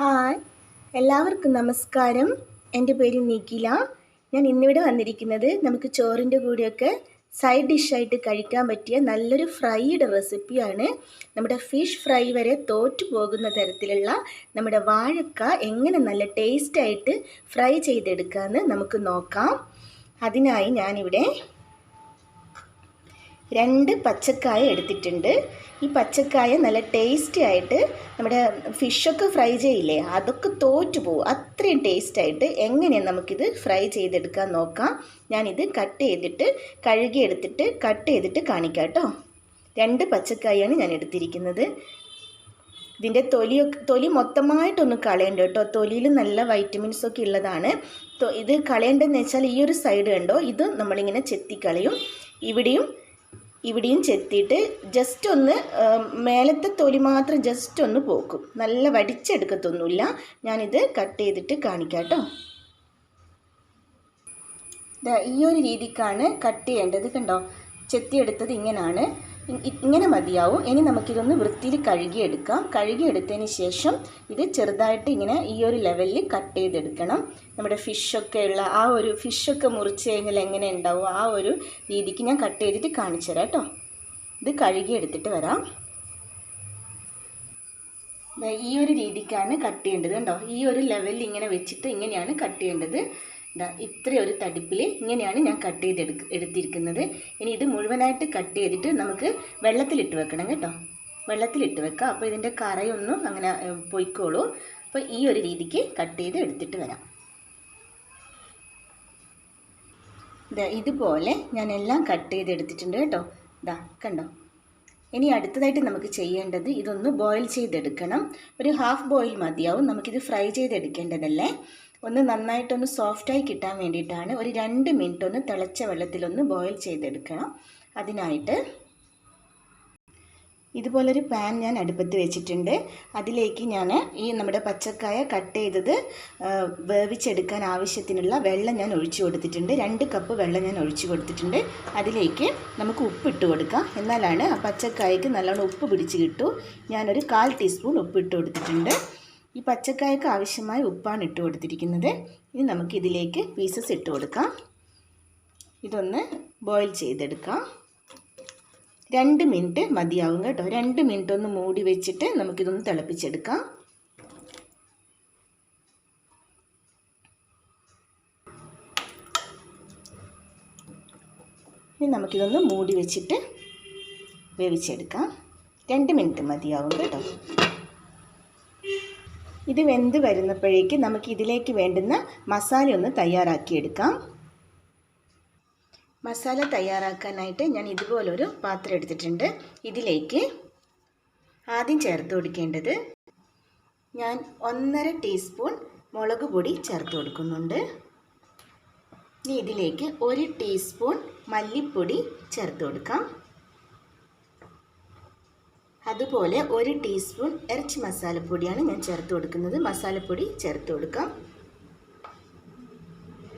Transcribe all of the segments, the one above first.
Hi. എല്ലാവർക്കും നമസ്കാരം. എന്റെ പേര് നിഖില. ഞാൻ ഇന്നിവിടെ വന്നിരിക്കുന്നത് നമുക്ക് ചോറിന്റെ കൂടെയൊക്കെ സൈഡ് ഡിഷായിട്ട് കഴിക്കാൻ പറ്റിയ നല്ലൊരു ഫ്രൈയുടെ റെസിപ്പിയാണ്. നമ്മുടെ ഫിഷ് ഫ്രൈ വരെ തോറ്റു പോകുന്ന തരത്തിലുള്ള നമ്മുടെ വാഴക്ക എങ്ങനെ നല്ല ടേസ്റ്റായിട്ട് ഫ്രൈ ചെയ്തെടുക്കാമെന്ന് നമുക്ക് നോക്കാം. അതിനായി ഞാനിവിടെ രണ്ട് പച്ചക്കായ എടുത്തിട്ടുണ്ട്. ഈ പച്ചക്കായ നല്ല ടേസ്റ്റി ആയിട്ട് നമ്മുടെ ഫിഷൊക്കെ ഫ്രൈ ചെയ്യില്ലേ അതൊക്കെ തോറ്റു പോകും അത്രയും ടേസ്റ്റായിട്ട് എങ്ങനെയാണ് നമുക്കിത് ഫ്രൈ ചെയ്തെടുക്കാൻ നോക്കാം. ഞാനിത് കട്ട് ചെയ്തിട്ട് കഴുകിയെടുത്തിട്ട് കട്ട് ചെയ്തിട്ട് കാണിക്കാം കേട്ടോ. രണ്ട് പച്ചക്കായാണ് ഞാൻ എടുത്തിരിക്കുന്നത്. ഇതിന്റെ തൊലിയൊക്കെ തൊലി മൊത്തമായിട്ടൊന്ന് കളയണ്ട കേട്ടോ. തൊലിയിൽ നല്ല വൈറ്റമിൻസ് ഒക്കെ ഉള്ളതാണ്. ഇത് കളയേണ്ടതെന്ന് വെച്ചാൽ ഈ ഒരു സൈഡ് കണ്ടോ? ഇത് നമ്മളിങ്ങനെ ചെത്തിക്കളയും. ഇവിടെയും ഇവിടെയും ചെത്തിയിട്ട് ജസ്റ്റ് ഒന്ന് മേലത്തെ തൊലി മാത്രം ജസ്റ്റ് ഒന്ന് പോക്കും. നല്ല വടിച്ചെടുക്കത്തൊന്നുമില്ല. ഞാനിത് കട്ട് ചെയ്തിട്ട് കാണിക്കാം കേട്ടോ ഈ ഒരു രീതിക്കാണ് കട്ട് ചെയ്യേണ്ടത് കണ്ടോ? ചെത്തിയെടുത്തത് ഇങ്ങനെയാണ് ഇങ്ങനെ മതിയാവും. ഇനി നമുക്കിതൊന്ന് വൃത്തിയിൽ കഴുകിയെടുക്കാം. കഴുകിയെടുത്തതിന് ശേഷം ഇത് ചെറുതായിട്ട് ഇങ്ങനെ ഈ ഒരു ലെവലിൽ കട്ട് ചെയ്തെടുക്കണം. നമ്മുടെ ഫിഷൊക്കെ ഉള്ള ആ ഒരു ഫിഷൊക്കെ മുറിച്ച് കഴിഞ്ഞാൽ എങ്ങനെ ഉണ്ടാവും? ആ ഒരു രീതിക്ക് ഞാൻ കട്ട് ചെയ്തിട്ട് കാണിച്ചു തരാം കേട്ടോ. ഇത് കഴുകിയെടുത്തിട്ട് വരാം. ഈ ഒരു രീതിക്കാണ് കട്ട് ചെയ്യേണ്ടത് കണ്ടോ ഈ ഒരു ലെവലിൽ ഇങ്ങനെ വെച്ചിട്ട് ഇങ്ങനെയാണ് കട്ട് ചെയ്യേണ്ടത്. ഇതാ ഒരു തടിപ്പിൽ ഇങ്ങനെയാണ് ഞാൻ കട്ട് ചെയ്ത് എടു എടുത്തിരിക്കുന്നത്. ഇനി ഇത് മുഴുവനായിട്ട് കട്ട് ചെയ്തിട്ട് നമുക്ക് വെള്ളത്തിലിട്ട് വെക്കണം കേട്ടോ. വെള്ളത്തിലിട്ട് വെക്കുക അപ്പോൾ ഇതിന്റെ കറയൊന്നും അങ്ങനെ പൊയ്ക്കോളൂ. അപ്പോൾ ഈ ഒരു രീതിക്ക് കട്ട് ചെയ്ത് എടുത്തിട്ട് വരാം. ഇതാ ഇതുപോലെ ഞാൻ എല്ലാം കട്ട് ചെയ്ത് എടുത്തിട്ടുണ്ട് കേട്ടോ. ഇതാ കണ്ടോ? ഇനി അടുത്തതായിട്ട് നമുക്ക് ചെയ്യേണ്ടത് ഇതൊന്ന് ബോയിൽ ചെയ്തെടുക്കണം. ഒരു ഹാഫ് ബോയിൽ മതിയാവും. നമുക്കിത് ഫ്രൈ ചെയ്തെടുക്കേണ്ടതല്ലേ? ഒന്ന് നന്നായിട്ടൊന്ന് സോഫ്റ്റായി കിട്ടാൻ വേണ്ടിയിട്ടാണ് ഒരു രണ്ട് മിനിറ്റ് ഒന്ന് തിളച്ച വെള്ളത്തിലൊന്ന് ബോയിൽ ചെയ്തെടുക്കണം. അതിനായിട്ട് ഇതുപോലൊരു പാൻ ഞാൻ അടുപ്പത്ത് വെച്ചിട്ടുണ്ട്. അതിലേക്ക് ഞാൻ ഈ നമ്മുടെ പച്ചക്കായ കട്ട് ചെയ്തത് വേവിച്ചെടുക്കാൻ ആവശ്യത്തിനുള്ള വെള്ളം ഞാൻ ഒഴിച്ചു കൊടുത്തിട്ടുണ്ട്. രണ്ട് കപ്പ് വെള്ളം ഞാൻ ഒഴിച്ചു കൊടുത്തിട്ടുണ്ട്. അതിലേക്ക് നമുക്ക് ഉപ്പ് ഇട്ട് കൊടുക്കാം. എന്നാലാണ് ആ പച്ചക്കായക്ക് നല്ലോണം ഉപ്പ് പിടിച്ച് കിട്ടൂ. ഞാനൊരു കാൽ ടീസ്പൂൺ ഉപ്പ് ഇട്ട് കൊടുത്തിട്ടുണ്ട്. ഈ പച്ചക്കായക്ക് ആവശ്യമായ ഉപ്പാണ് ഇട്ട് കൊടുത്തിരിക്കുന്നത്. ഇനി നമുക്ക് ഇതിലേക്ക് പീസസ് ഇട്ട് കൊടുക്കാം. ഇതൊന്ന് ബോയിൽ ചെയ്തെടുക്കാം. രണ്ട് മിനിറ്റ് മതിയാവും കേട്ടോ. രണ്ട് മിനിറ്റ് ഒന്ന് മൂടി വെച്ചിട്ട് നമുക്കിതൊന്ന് തിളപ്പിച്ചെടുക്കാം. ഇനി നമുക്കിതൊന്ന് മൂടി വെച്ചിട്ട് വേവിച്ചെടുക്കാം. രണ്ട് മിനിറ്റ് മതിയാവും കേട്ടോ. ഇത് വെന്ത് വരുന്നപ്പോഴേക്ക് നമുക്ക് ഇതിലേക്ക് വേണ്ടുന്ന മസാല ഒന്ന് തയ്യാറാക്കിയെടുക്കാം. മസാല തയ്യാറാക്കാനായിട്ട് ഞാൻ ഇതുപോലൊരു പാത്രം എടുത്തിട്ടുണ്ട്. ഇതിലേക്ക് ആദ്യം ചേർത്ത് കൊടുക്കേണ്ടത് ഞാൻ ഒന്നര ടീസ്പൂൺ മുളക് പൊടി ചേർത്ത് കൊടുക്കുന്നുണ്ട്. ഇനി ഇതിലേക്ക് ഒരു ടീസ്പൂൺ മല്ലിപ്പൊടി ചേർത്ത് കൊടുക്കാം. അതുപോലെ ഒരു ടീസ്പൂൺ ഇറച്ചി മസാലപ്പൊടിയാണ് ഞാൻ ചേർത്ത് കൊടുക്കുന്നത്. മസാലപ്പൊടി ചേർത്ത് കൊടുക്കാം.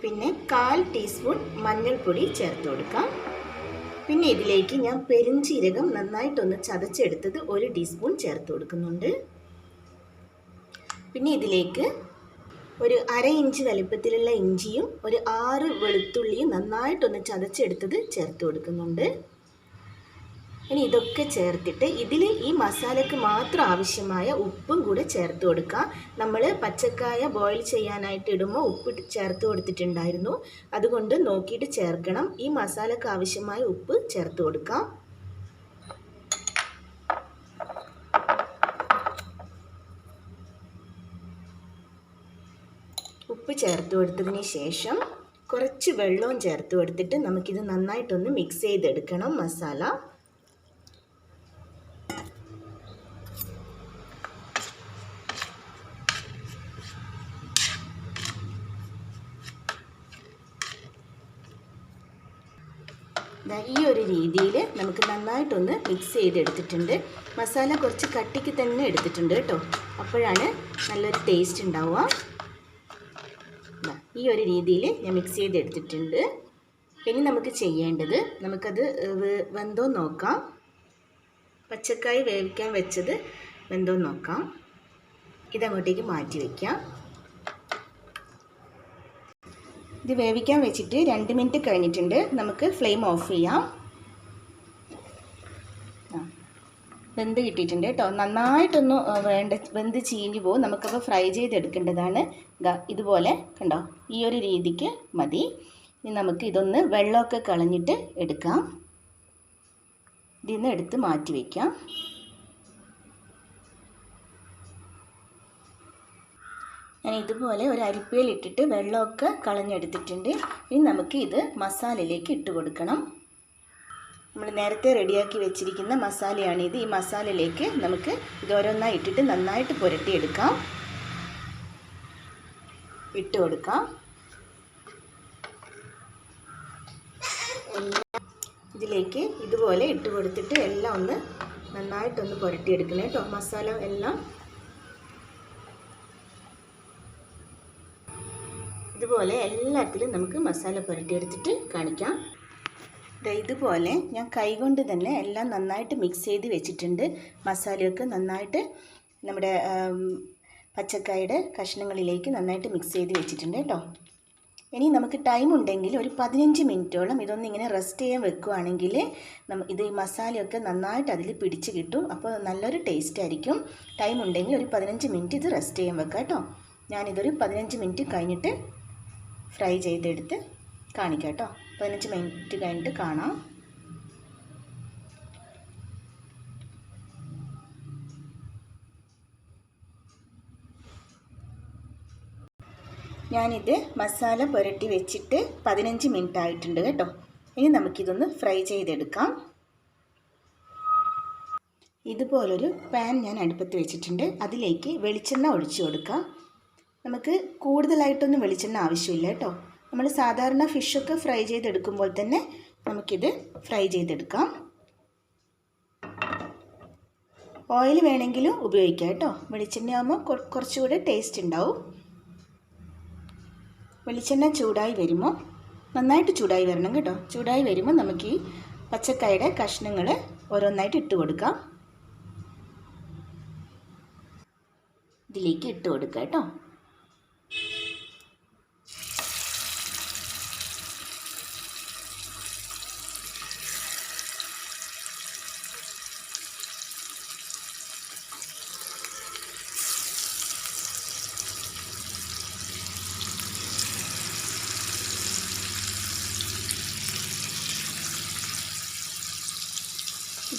പിന്നെ കാൽ ടീസ്പൂൺ മഞ്ഞൾപ്പൊടി ചേർത്ത് കൊടുക്കാം. പിന്നെ ഇതിലേക്ക് ഞാൻ പെരുംജീരകം നന്നായിട്ടൊന്ന് ചതച്ചെടുത്തത് ഒരു ടീസ്പൂൺ ചേർത്ത് കൊടുക്കുന്നുണ്ട്. പിന്നെ ഇതിലേക്ക് ഒരു അര ഇഞ്ച് വലിപ്പത്തിലുള്ള ഇഞ്ചിയും ഒരു ആറ് വെളുത്തുള്ളിയും നന്നായിട്ടൊന്ന് ചതച്ചെടുത്തത് ചേർത്ത് കൊടുക്കുന്നുണ്ട്. ഇനി ഇതൊക്കെ ചേർത്തിട്ട് ഇതിൽ ഈ മസാലയ്ക്ക് മാത്രം ആവശ്യമായ ഉപ്പും കൂടെ ചേർത്ത് കൊടുക്കുക. നമ്മൾ പച്ചക്കായ ബോയിൽ ചെയ്യാനായിട്ട് ഇടുമ്പോൾ ഉപ്പ് ചേർത്ത് കൊടുത്തിട്ടുണ്ടായിരുന്നു. അതുകൊണ്ട് നോക്കിയിട്ട് ചേർക്കണം. ഈ മസാലയ്ക്ക് ആവശ്യമായ ഉപ്പ് ചേർത്ത് കൊടുക്കാം. ഉപ്പ് ചേർത്ത് കൊടുത്തതിന് ശേഷം കുറച്ച് വെള്ളവും ചേർത്ത് കൊടുത്തിട്ട് നമുക്കിത് നന്നായിട്ടൊന്ന് മിക്സ് ചെയ്തെടുക്കണം മസാല. ഈ ഒരു രീതിയിൽ നമുക്ക് നന്നായിട്ടൊന്ന് മിക്സ് ചെയ്തെടുത്തിട്ടുണ്ട്. മസാല കുറച്ച് കട്ടിക്ക് തന്നെ എടുത്തിട്ടുണ്ട് കേട്ടോ. അപ്പോഴാണ് നല്ലൊരു ടേസ്റ്റ് ഉണ്ടാവുക. ഈ ഒരു രീതിയിൽ ഞാൻ മിക്സ് ചെയ്തെടുത്തിട്ടുണ്ട്. ഇനി നമുക്ക് ചെയ്യേണ്ടത് നമുക്കത് വെന്തോ നോക്കാം. പച്ചക്കായ് വേവിക്കാൻ വെച്ചത് വെന്തോ നോക്കാം. ഇതങ്ങോട്ടേക്ക് മാറ്റി വയ്ക്കാം ഇത് വേവിക്കാൻ വെച്ചിട്ട് രണ്ട് മിനിറ്റ് കഴിഞ്ഞിട്ടുണ്ട്. നമുക്ക് ഫ്ലെയിം ഓഫ് ചെയ്യാം. വെന്ത് കിട്ടിയിട്ടുണ്ട് കേട്ടോ. നന്നായിട്ടൊന്ന് വേണ്ട വെന്ത് ചീഞ്ഞു പോകും. നമുക്കപ്പോൾ ഫ്രൈ ചെയ്തെടുക്കേണ്ടതാണ്. ഇതുപോലെ കണ്ടോ? ഈ ഒരു രീതിക്ക് മതി. ഇനി നമുക്ക് ഇതൊന്ന് വെള്ളമൊക്കെ കളഞ്ഞിട്ട് എടുക്കാം. ഇതിൽ നിന്ന് എടുത്ത് മാറ്റി വയ്ക്കാം ഞാൻ ഇതുപോലെ ഒരു അരിപ്പയിലിട്ടിട്ട് വെള്ളമൊക്കെ കളഞ്ഞെടുത്തിട്ടുണ്ട്. ഇനി നമുക്ക് ഇത് മസാലയിലേക്ക് ഇട്ട് കൊടുക്കണം. നമ്മൾ നേരത്തെ റെഡിയാക്കി വെച്ചിരിക്കുന്ന മസാലയാണിത്. ഈ മസാലയിലേക്ക് നമുക്ക് ഇതോരോന്നായി ഇട്ടിട്ട് നന്നായിട്ട് പുരട്ടിയെടുക്കാം. ഇട്ട് കൊടുക്കാം. ഇതിലേക്ക് ഇതുപോലെ ഇട്ട് കൊടുത്തിട്ട് എല്ലാം ഒന്ന് നന്നായിട്ടൊന്ന് പുരട്ടിയെടുക്കണം കേട്ടോ. മസാല എല്ലാം ഇതുപോലെ എല്ലാത്തിലും നമുക്ക് മസാല പുരട്ടിയെടുത്തിട്ട് കാണിക്കാം. ഇതുപോലെ ഞാൻ കൈകൊണ്ട് തന്നെ എല്ലാം നന്നായിട്ട് മിക്സ് ചെയ്ത് വെച്ചിട്ടുണ്ട്. മസാലയൊക്കെ നന്നായിട്ട് നമ്മുടെ പച്ചക്കായുടെ കഷ്ണങ്ങളിലേക്ക് നന്നായിട്ട് മിക്സ് ചെയ്ത് വെച്ചിട്ടുണ്ട് കേട്ടോ. ഇനി നമുക്ക് ടൈം ഉണ്ടെങ്കിൽ ഒരു പതിനഞ്ച് മിനിറ്റോളം ഇതൊന്ന് ഇങ്ങനെ റെസ്റ്റ് ചെയ്യാൻ വെക്കുകയാണെങ്കിൽ ഇത് മസാലയൊക്കെ നന്നായിട്ട് അതിൽ പിടിച്ച് കിട്ടും. അപ്പോൾ നല്ലൊരു ടേസ്റ്റ് ആയിരിക്കും. ടൈം ഉണ്ടെങ്കിൽ ഒരു പതിനഞ്ച് മിനിറ്റ് ഇത് റെസ്റ്റ് ചെയ്യാൻ വെക്കാം കേട്ടോ. ഞാനിതൊരു പതിനഞ്ച് മിനിറ്റ് കഴിഞ്ഞിട്ട് ഫ്രൈ ചെയ്തെടുത്ത് കാണിക്കാം കേട്ടോ. പതിനഞ്ച് മിനിറ്റ് കഴിഞ്ഞിട്ട് കാണാം. ഞാനിത് മസാല പുരട്ടി വെച്ചിട്ട് പതിനഞ്ച് മിനിറ്റ് ആയിട്ടുണ്ട് കേട്ടോ. ഇനി നമുക്കിതൊന്ന് ഫ്രൈ ചെയ്തെടുക്കാം. ഇതുപോലൊരു പാൻ ഞാൻ അടുപ്പത്ത് വെച്ചിട്ടുണ്ട്. അതിലേക്ക് വെളിച്ചെണ്ണ ഒഴിച്ചു കൊടുക്കാം. നമുക്ക് കൂടുതലായിട്ടൊന്നും വെളിച്ചെണ്ണ ആവശ്യമില്ല കേട്ടോ. നമ്മൾ സാധാരണ ഫിഷൊക്കെ ഫ്രൈ ചെയ്തെടുക്കുമ്പോൾ തന്നെ നമുക്കിത് ഫ്രൈ ചെയ്തെടുക്കാം. ഓയിൽ വേണമെങ്കിലും ഉപയോഗിക്കാം കേട്ടോ. വെളിച്ചെണ്ണ ആകുമ്പോൾ കുറച്ചുകൂടെ ടേസ്റ്റ് ഉണ്ടാവും. വെളിച്ചെണ്ണ ചൂടായി വരുമ്പോൾ നന്നായിട്ട് ചൂടായി വരണം കേട്ടോ. ചൂടായി വരുമ്പോൾ നമുക്ക് ഈ പച്ചക്കായുടെ കഷ്ണങ്ങൾ ഓരോന്നായിട്ട് ഇട്ട് കൊടുക്കാം. ഇതിലേക്ക് ഇട്ട് കൊടുക്കുക കേട്ടോ.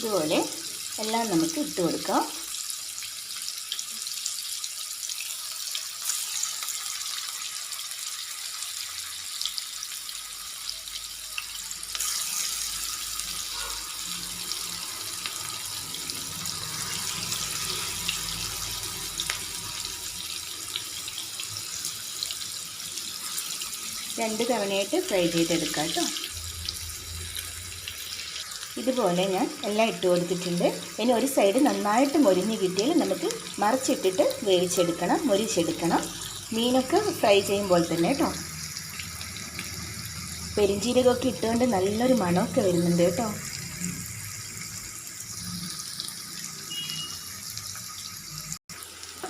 ഇതുപോലെ എല്ലാം നമുക്ക് ഇട്ട് കൊടുക്കാം. രണ്ട് തവണയായിട്ട് ഫ്രൈ ചെയ്തെടുക്കാം കേട്ടോ. ഇതുപോലെ ഞാൻ എല്ലാം ഇട്ട് കൊടുത്തിട്ടുണ്ട്. ഇനി ഒരു സൈഡ് നന്നായിട്ട് മൊരിഞ്ഞ് കിട്ടിയാൽ നമുക്ക് മറിച്ചിട്ടിട്ട് വേവിച്ചെടുക്കണം മൊരിച്ചെടുക്കണം. മീനൊക്കെ ഫ്രൈ ചെയ്യുമ്പോൾ തന്നെ കേട്ടോ പെരിഞ്ചീരകമൊക്കെ ഇട്ടുകൊണ്ട് നല്ലൊരു മണമൊക്കെ വരുന്നുണ്ട് കേട്ടോ.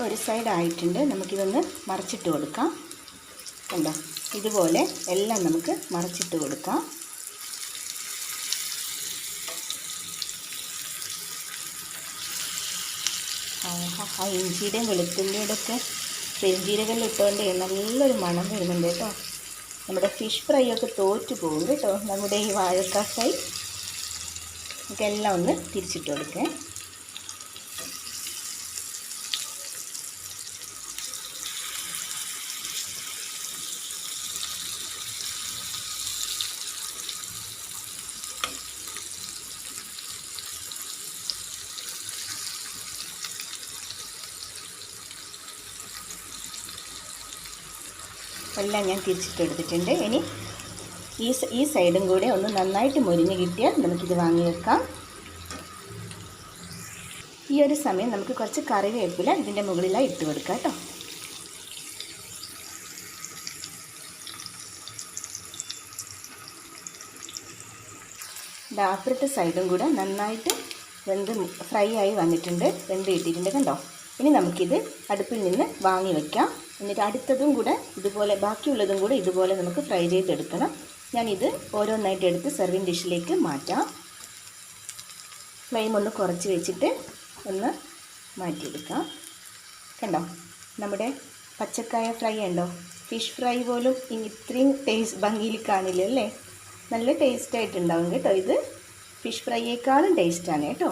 ഒരു സൈഡ് ആയിട്ടുണ്ട്. നമുക്കിതൊന്ന് മറിച്ചിട്ട് കൊടുക്കാം. കണ്ടോ? ഇതുപോലെ എല്ലാം നമുക്ക് മറിച്ചിട്ട് കൊടുക്കാം. ആ ഇഞ്ചിയുടെയും വെളുത്തുള്ളിയുടെ ഒക്കെ പെരുംജീരകം ഇട്ടുകൊണ്ട് നല്ലൊരു മണം വരുന്നുണ്ട് കേട്ടോ. നമ്മുടെ ഫിഷ് ഫ്രൈ ഒക്കെ തോറ്റു പോകും കേട്ടോ. നമ്മുടെ ഈ വാഴക്കാ ഫ്രൈ ഇതെല്ലാം ഒന്ന് തിരിച്ചിട്ട് കൊടുക്കേ. എല്ലാം ഞാൻ തിരിച്ചിട്ടെടുത്തിട്ടുണ്ട്. ഇനി ഈ ഈ സൈഡും കൂടെ ഒന്ന് നന്നായിട്ട് മുരിഞ്ഞ് കിട്ടിയാൽ നമുക്കിത് വാങ്ങി വെക്കാം. ഈ ഒരു സമയം നമുക്ക് കുറച്ച് കറിവേപ്പില ഇതിന്റെ മുകളിലായി ഇട്ട് കൊടുക്കാം കേട്ടോ. അപ്പുറത്തെ സൈഡും കൂടെ നന്നായിട്ട് വെന്ത് ഫ്രൈ ആയി വന്നിട്ടുണ്ട്. വെന്ത് കിട്ടിയിട്ടുണ്ട് കണ്ടോ? ഇനി നമുക്കിത് അടുപ്പിൽ നിന്ന് വാങ്ങി വെക്കാം. എന്നിട്ട് അടുത്തതും കൂടെ ഇതുപോലെ ബാക്കിയുള്ളതും കൂടെ ഇതുപോലെ നമുക്ക് ഫ്രൈ ചെയ്തെടുക്കണം. ഞാനിത് ഓരോന്നായിട്ട് എടുത്ത് സെർവിങ് ഡിഷിലേക്ക് മാറ്റാം. ഫ്ലെയിം ഒന്ന് കുറച്ച് വെച്ചിട്ട് ഒന്ന് മാറ്റിയെടുക്കാം. കണ്ടോ? നമ്മുടെ പച്ചക്കായ ഫ്രൈ ഉണ്ടോ? ഫിഷ് ഫ്രൈ പോലും ഇത്രയും ടേസ്റ്റ് ഭംഗിയിൽ കാണില്ല അല്ലേ? നല്ല ടേസ്റ്റ് ആയിട്ടുണ്ടാവും കേട്ടോ ഇത്. ഫിഷ് ഫ്രൈയേക്കാളും ടേസ്റ്റാണ് കേട്ടോ.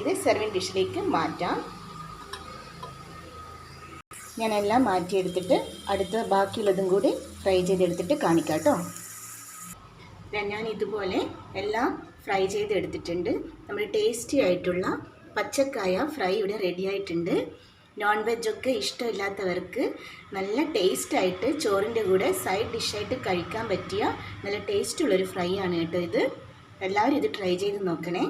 ഇത് സെർവിങ് ഡിഷിലേക്ക് മാറ്റാം. ഞാനെല്ലാം മാറ്റിയെടുത്തിട്ട് അടുത്ത ബാക്കിയുള്ളതും കൂടി ഫ്രൈ ചെയ്തെടുത്തിട്ട് കാണിക്കാം കേട്ടോ ഞാൻ ഇതുപോലെ എല്ലാം ഫ്രൈ ചെയ്തെടുത്തിട്ടുണ്ട്. നമ്മൾ ടേസ്റ്റി ആയിട്ടുള്ള പച്ചക്കായ ഫ്രൈ ഇവിടെ റെഡി ആയിട്ടുണ്ട്. നോൺ വെജൊക്കെ ഇഷ്ടമില്ലാത്തവർക്ക് നല്ല ടേസ്റ്റായിട്ട് ചോറിന്റെ കൂടെ സൈഡ് ഡിഷായിട്ട് കഴിക്കാൻ പറ്റിയ നല്ല ടേസ്റ്റുള്ളൊരു ഫ്രൈ ആണ് കേട്ടോ ഇത്. എല്ലാവരും ഇത് ട്രൈ ചെയ്ത് നോക്കണേ.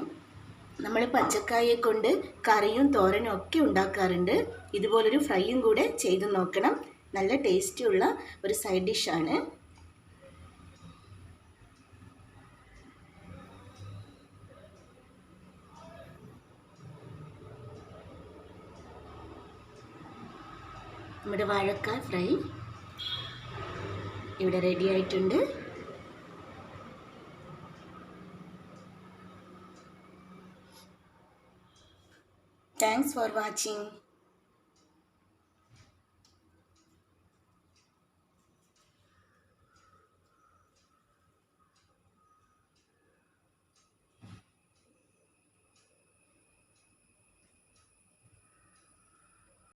നമ്മൾ പച്ചക്കായെ കൊണ്ട് കറിയും തോരനും ഒക്കെ ഉണ്ടാക്കാറുണ്ട്. ഇതുപോലൊരു ഫ്രൈയും കൂടെ ചെയ്ത് നോക്കണം. നല്ല ടേസ്റ്റിയുള്ള ഒരു സൈഡ് ഡിഷാണ്. നമ്മുടെ വാഴക്കായ ഫ്രൈ ഇവിടെ റെഡി ആയിട്ടുണ്ട്. Thanks for watching